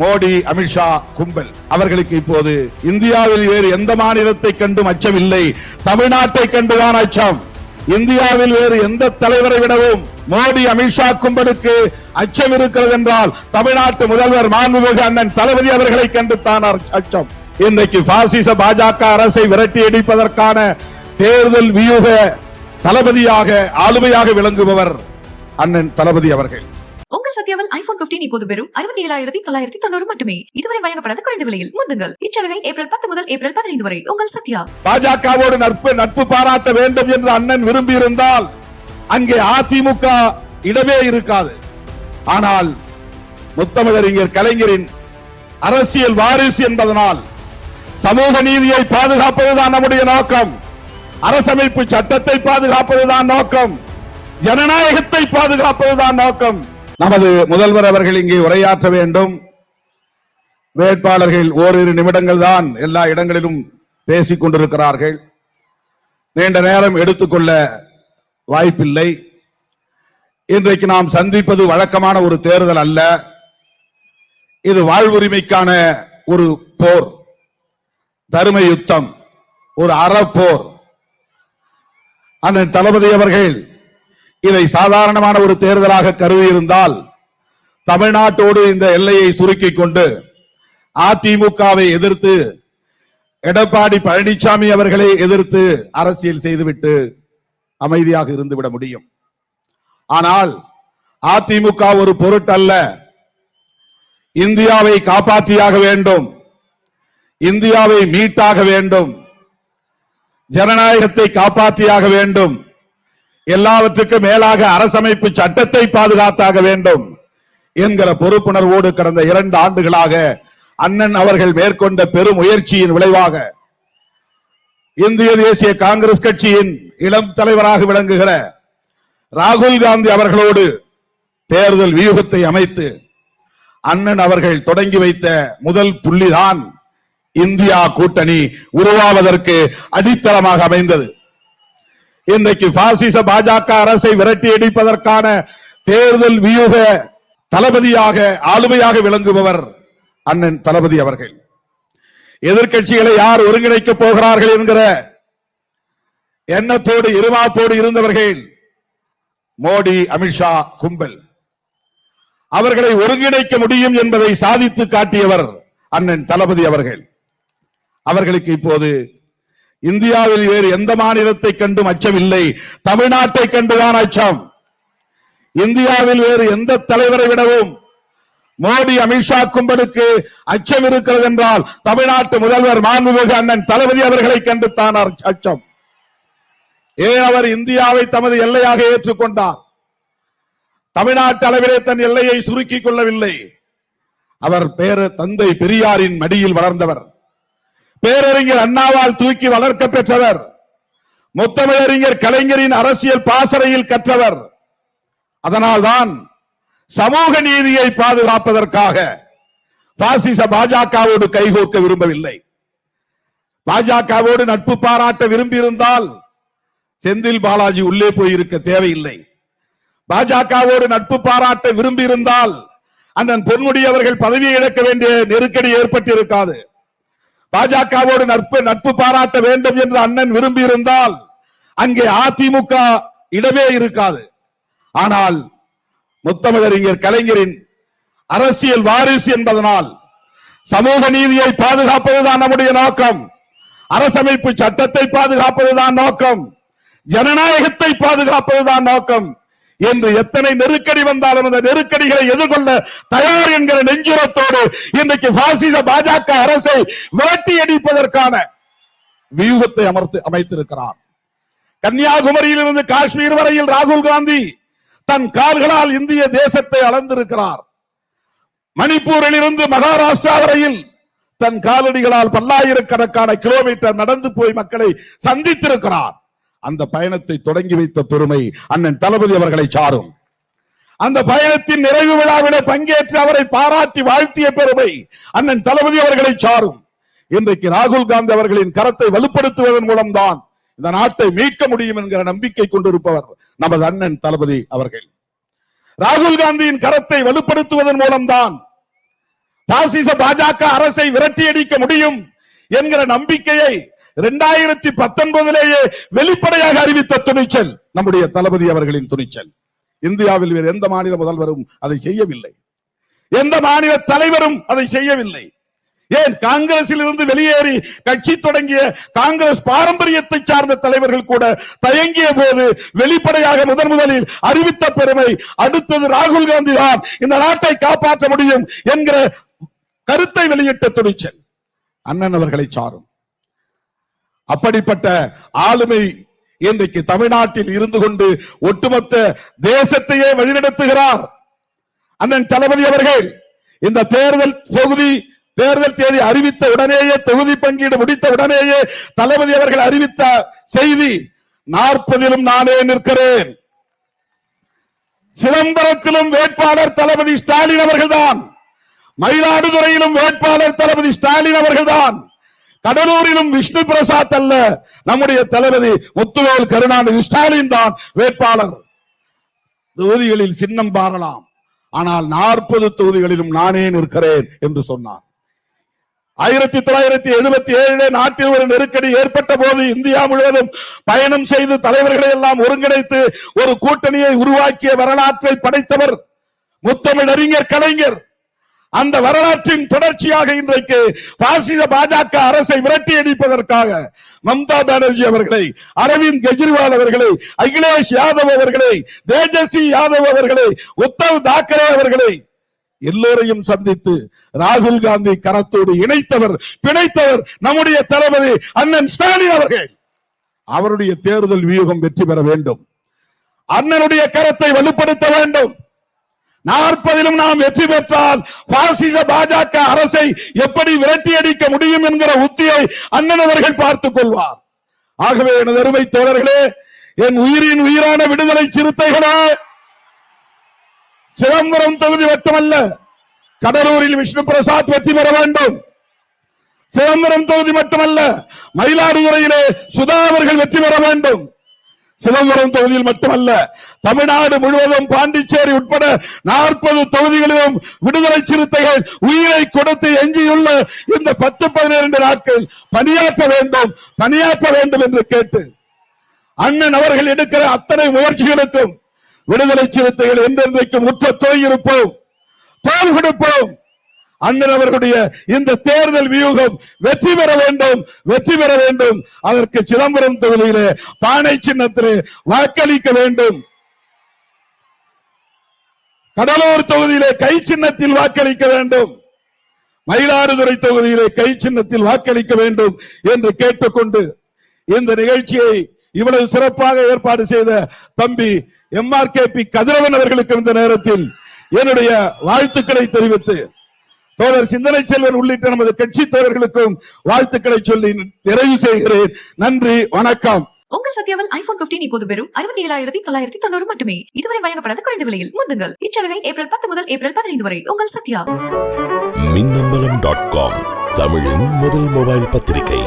மோடி அமித்ஷா கும்பல். அவர்களுக்கு இப்போது இந்தியாவில் வேறு எந்த மாநிலத்தை கண்டும் அச்சமில்லை. தமிழ்நாட்டை கண்டுதான் அச்சம். இந்தியாவில் வேறு எந்த தலைவரை விடவும் மோடி அமித்ஷா கும்பலுக்கு அச்சம் இருக்கிறது என்றால் தமிழ்நாட்டு முதல்வர் மாண்புமிகு அண்ணன் தளபதி அவர்களை கண்டு தான் அச்சம். இன்றைக்கு பாசிச பாஜக அரசை விரட்டி அடிப்பதற்கான தேர்தல் வியூக தளபதியாக ஆளுமையாக விளங்குபவர் அண்ணன் தளபதி அவர்கள். உங்கள் சத்யாவில் ஐபோன் 15 இப்போது வெறும் அறுபத்தி ஏழாயிரத்தி தொள்ளாயிரத்தி தொண்ணூறு மட்டுமே. இதுவரை வழங்கப்படாத குறைந்த விலையில். முந்துங்கள். இச்சலுகை ஏப்ரல் பத்து முதல் ஏப்ரல் பதினைந்து வரை. உங்கள் சத்யா. பாஜகவோடு நட்பு நட்பு பாராட்ட வேண்டும் என்று அண்ணன் விரும்பி இருந்தால் அங்கே அதிமுக இடமே இருக்காது. ஆனால் முத்தமிழறிஞர் கலைஞரின் அரசியல் வாரிசு என்பதனால் சமூக நீதியை பாதுகாப்பதுதான் நம்முடைய நோக்கம். அரசமைப்பு சட்டத்தை பாதுகாப்பதுதான் நோக்கம். ஜனநாயகத்தை பாதுகாப்பதுதான் நோக்கம். நமது முதல்வர் அவர்கள் இங்கே உரையாற்ற வேண்டும். வேட்பாளர்கள் ஓரிரு நிமிடங்கள் தான் எல்லா இடங்களிலும் பேசிக் கொண்டிருக்கிறார்கள். நீண்ட நேரம் எடுத்துக்கொள்ள வாய்ப்பில்லை. இன்றைக்கு நாம் சந்திப்பது வழக்கமான ஒரு தேர்தல் அல்ல. இது வாழ்வுரிமைக்கான ஒரு போர். தரும யுத்தம் ஒரு அறப்போர். அண்ணன் தளபதி அவர்கள் இதை சாதாரணமான ஒரு தேர்தலாக கருதி இருந்தால் தமிழ்நாட்டோடு இந்த எல்லையை சுருக்கிக் கொண்டு அதிமுகவை எதிர்த்து எடப்பாடி பழனிசாமி அவர்களை எதிர்த்து அரசியல் செய்துவிட்டு அமைதியாக இருந்துவிட முடியும். ஆனால் அதிமுக ஒரு பொருட்டல்ல. இந்தியாவை காப்பாற்றியாக வேண்டும். இந்தியாவை மீட்டாக வேண்டும். ஜனநாயகத்தை காப்பாற்றியாக வேண்டும். எல்லாவற்றுக்கும் மேலாக அரசமைப்பு சட்டத்தை பாதுகாத்தாக வேண்டும் என்கிற பொறுப்புணர்வோடு கடந்த இரண்டு ஆண்டுகளாக அண்ணன் அவர்கள் மேற்கொண்ட பெரும் முயற்சியின் விளைவாக இந்திய தேசிய காங்கிரஸ் கட்சியின் இளம் தலைவராக விளங்குகிற ராகுல் காந்தி அவர்களோடு தேர்தல் வியூகத்தை அமைத்து அண்ணன் அவர்கள் தொடங்கி வைத்த முதல் புள்ளிதான் இந்தியா கூட்டணி உருவாவதற்கு அடித்தளமாக அமைந்தது. இன்றைக்கு பாசிச பாஜக அரசை விரட்டி அடிப்பதற்கான தேர்தல் வியூக தளபதியாக ஆளுமையாக விளங்குபவர் அண்ணன் தளபதி அவர்கள். எதிர்க்கட்சிகளை யார் ஒருங்கிணைக்கப் போகிறார்கள் என்கிற எண்ணத்தோடு இருமாப்போடு இருந்தவர்கள் மோடி அமித்ஷா கும்பல். அவர்களை ஒருங்கிணைக்க முடியும் என்பதை சாதித்து காட்டியவர் அண்ணன் தளபதி அவர்கள். அவர்களுக்கு இப்போது இந்தியாவில் வேறு எந்த மாநிலத்தை கண்டும் அச்சமில்லை. தமிழ்நாட்டை கண்டுதான் அச்சம். இந்தியாவில் வேறு எந்த தலைவரை விடவும் மோடி அமித்ஷா கும்பலுக்கு அச்சம் இருக்கிறது என்றால் தமிழ்நாட்டு முதல்வர் மாண்புமிகு அண்ணன் தளபதி அவர்களை கண்டு தான் அச்சம். ஏன் அவர் இந்தியாவை தமது எல்லையாக ஏற்றுக்கொண்டார்? தமிழ்நாட்டு அளவிலே தன் எல்லையை சுருக்கிக் கொள்ளவில்லை. அவர் பேர தந்தை பெரியாரின் மடியில் வளர்ந்தவர். பேரறிஞர் அண்ணாவால் தூக்கி வளர்க்க பெற்றவர். முத்தமிழறிஞர் கலைஞரின் அரசியல் பாசறையில் கற்றவர். அதனால்தான் சமூக நீதியை பாதுகாப்பதற்காக பாசிச பாஜகவோடு கைகோக்க விரும்பவில்லை. பாஜகவோடு நட்பு பாராட்ட விரும்பியிருந்தால் செந்தில் பாலாஜி உள்ளே போயிருக்க தேவையில்லை. பாஜகவோடு நட்பு பாராட்ட விரும்பியிருந்தால் அந்த பொன்முடி அவர்கள் பதவியை இழக்க வேண்டிய நெருக்கடி ஏற்பட்டிருக்காது. பாஜகவோடு நட்பு நட்பு பாராட்ட வேண்டும் என்று அண்ணன் விரும்பி இருந்தால் அங்கே அதிமுக இடமே இருக்காது. ஆனால் முத்தமிழறிஞர் கலைஞரின் அரசியல் வாரிசு என்பதனால் சமூக நீதியை பாதுகாப்பதுதான் நம்முடைய நோக்கம். அரசமைப்பு சட்டத்தை பாதுகாப்பதுதான் நோக்கம். ஜனநாயகத்தை பாதுகாப்பதுதான் நோக்கம். என்று எத்தனை நெருக்கடி வந்தாலும் அந்த நெருக்கடிகளை எதிர்கொள்ள தயார் என்கிற நெஞ்சுரத்தோடு இன்றைக்கு பாசிச பாஜக அரசை விரட்டி அடிப்பதற்கான வியூகத்தை அமர்த்து அமைத்திருக்கிறார். கன்னியாகுமரியிலிருந்து காஷ்மீர் வரையில் ராகுல் காந்தி தன் கால்களால் இந்திய தேசத்தை அளந்திருக்கிறார். மணிப்பூரில் இருந்து மகாராஷ்டிரா வரையில் தன் காலடிகளால் பல்லாயிரக்கணக்கான கிலோமீட்டர் நடந்து போய் மக்களை சந்தித்திருக்கிறார். அந்த பயணத்தை தொடங்கி வைத்த பெருமை அண்ணன் தளபதி அவர்களை சாரும். அந்த பயணத்தின் நிறைவு விழாவிலே பங்கேற்று அவரை பாராட்டி வாழ்த்திய பெருமை அண்ணன் தளபதி அவர்களை சாரும். இன்றைக்கு ராகுல் காந்தி அவர்களின் கரத்தை வலுப்படுத்துவதன் மூலம்தான் இந்த நாட்டை மீட்க முடியும் என்கிற நம்பிக்கை கொண்டிருப்பவர் நமது அண்ணன் தளபதி அவர்கள். ராகுல் காந்தியின் கரத்தை வலுப்படுத்துவதன் மூலம்தான் பாசிச பாஜக அரசை விரட்டியடிக்க முடியும் என்கிற நம்பிக்கையை இரண்டாயிரத்தி பத்தொன்பதிலேயே வெளிப்படையாக அறிவித்த துணிச்சல் நம்முடைய தளபதி அவர்களின் துணிச்சல். இந்தியாவில் வேறு எந்த மாநில முதல்வரும் அதை செய்யவில்லை. எந்த மாநில தலைவரும் அதை செய்யவில்லை. ஏன்? காங்கிரசில் இருந்து வெளியேறி கட்சி தொடங்கிய காங்கிரஸ் பாரம்பரியத்தை சார்ந்த தலைவர்கள் கூட தயங்கிய போது வெளிப்படையாக முதன் முதலில் அறிவித்த பெருமை அடுத்தது ராகுல் காந்தி தான் இந்த நாட்டை காப்பாற்ற முடியும் என்கிற கருத்தை வெளியிட்ட துணிச்சல். அண்ணன் அவர்களை சாரும். அப்படிப்பட்ட ஆளுமை இன்றைக்கு தமிழ்நாட்டில் இருந்து கொண்டு ஒட்டுமொத்த தேசத்தையே வழிநடத்துகிறார். அண்ணன் தளபதி அவர்கள் இந்த தேர்தல் தொகுதி தேர்தல் தேதி அறிவித்த உடனேயே தொகுதி பங்கீடு முடித்த உடனேயே தளபதி அவர்கள் அறிவித்த செய்தி நாற்பதிலும் நானே நிற்கிறேன். சிதம்பரத்திலும் வேட்பாளர் தளபதி ஸ்டாலின் அவர்கள்தான். மயிலாடுதுறையிலும் வேட்பாளர் தளபதி ஸ்டாலின் அவர்கள்தான். கடலூரிலும் விஷ்ணு பிரசாத் அல்ல. நம்முடைய தளபதி முத்துவேல் கருணாநிதி ஸ்டாலின் தான் வேட்பாளர். தொகுதிகளில் சின்னம் பாரலாம். ஆனால் நாற்பது தொகுதிகளிலும் நானே நிற்கிறேன் என்று சொன்னார். ஆயிரத்தி தொள்ளாயிரத்தி எழுபத்தி ஏழு நாட்டில் ஒரு நெருக்கடி ஏற்பட்ட போது இந்தியா முழுவதும் பயணம் செய்து தலைவர்களை எல்லாம் ஒருங்கிணைத்து ஒரு கூட்டணியை உருவாக்கிய வரலாற்றை படைத்தவர் முத்தமிழ் அறிஞர் கலைஞர். அந்த வரலாற்றின் தொடர்ச்சியாக இன்றைக்கு பாசிச பாஜக அரசை விரட்டி அடிப்பதற்காக மம்தா பானர்ஜி அவர்களை அரவிந்த் கெஜ்ரிவால் அவர்களை அகிலேஷ் யாதவ் அவர்களை தேஜஸ்வி யாதவ் அவர்களை உத்தவ் தாக்கரே அவர்களை எல்லோரையும் சந்தித்து ராகுல் காந்தி கரத்தோடு இணைத்தவர் பிணைத்தவர் நம்முடைய தளபதி அண்ணன் ஸ்டாலின் அவர்கள். அவருடைய தேர்தல் வியூகம் வெற்றி பெற வேண்டும். அண்ணனுடைய கரத்தை வலுப்படுத்த வேண்டும். நாற்பதிலும் நாம் வெற்றி பெற்றால் பாசிச பாஜக அரசை எப்படி விரட்டி அடிக்க முடியும் என்கிற உத்தியை அண்ணன் அவர்கள் பார்த்துக் கொள்வார். ஆகவே எனது அருமை தோழர்களே என் உயிரின் உயிரான விடுதலை சிறுத்தைகளே சிதம்பரம் தொகுதி மட்டுமல்ல கடலூரில் விஷ்ணு பிரசாத் வெற்றி பெற வேண்டும். சிதம்பரம் தொகுதி மட்டுமல்ல மயிலாடுதுறையிலே சுதா அவர்கள் வெற்றி பெற வேண்டும். சிதம்பரம் தொகுதியில் மட்டுமல்ல தமிழ்நாடு முழுவதும் பாண்டிச்சேரி உட்பட நாற்பது தொகுதிகளிலும் விடுதலை சிறுத்தைகள் உயிரை கொடுத்து எஞ்சியுள்ள இந்த பத்து பதினிரண்டு நாட்கள் பணியாற்ற வேண்டும் பணியாற்ற வேண்டும் என்று கேட்டு அண்ணன் அவர்கள் எடுக்கிற அத்தனை முயற்சிகளுக்கும் விடுதலை சிறுத்தைகள் என்றென்றைக்கும் உற்ற துணை இருப்போம் தோல் கொடுப்போம். அண்ணன் அவர்களுடைய இந்த தேர்தல் வியூகம் வெற்றி பெற வேண்டும் வெற்றி பெற வேண்டும். அதற்கு சிதம்பரம் தொகுதியிலே பானை சின்னத்திலே வாக்களிக்க வேண்டும். கடலூர் தொகுதியிலே கை சின்னத்தில் வாக்களிக்க வேண்டும். மயிலாடுதுறை தொகுதியிலே கை சின்னத்தில் வாக்களிக்க வேண்டும் என்று கேட்டுக்கொண்டு இந்த நிகழ்ச்சியை இவ்வளவு சிறப்பாக ஏற்பாடு செய்த தம்பி M R K P Kathiravan அவர்களுக்கு இந்த நேரத்தில் என்னுடைய வாழ்த்துக்களை தெரிவித்து தோழர் சிந்தனை செல்வன் உள்ளிட்ட நமது கட்சி தோழர்களுக்கும் வாழ்த்துக்களை சொல்லி நிறைவு செய்கிறேன். நன்றி வணக்கம். உங்கள் சத்யாவில் ஐபோன் 15 இப்போது வெறும் அறுபத்தி ஏழாயிரத்தி தொள்ளாயிரத்தி தொண்ணூறு மட்டுமே. இதுவரை வழங்கப்படாத குறைந்த விலையில் முந்துங்கள். இச்சலுகை ஏப்ரல் பத்து முதல் ஏப்ரல் பதினைந்து வரை. உங்கள் சத்யா. மின்னம்பலம் டாட் காம் தமிழின் முதல் மொபைல் பத்திரிகை.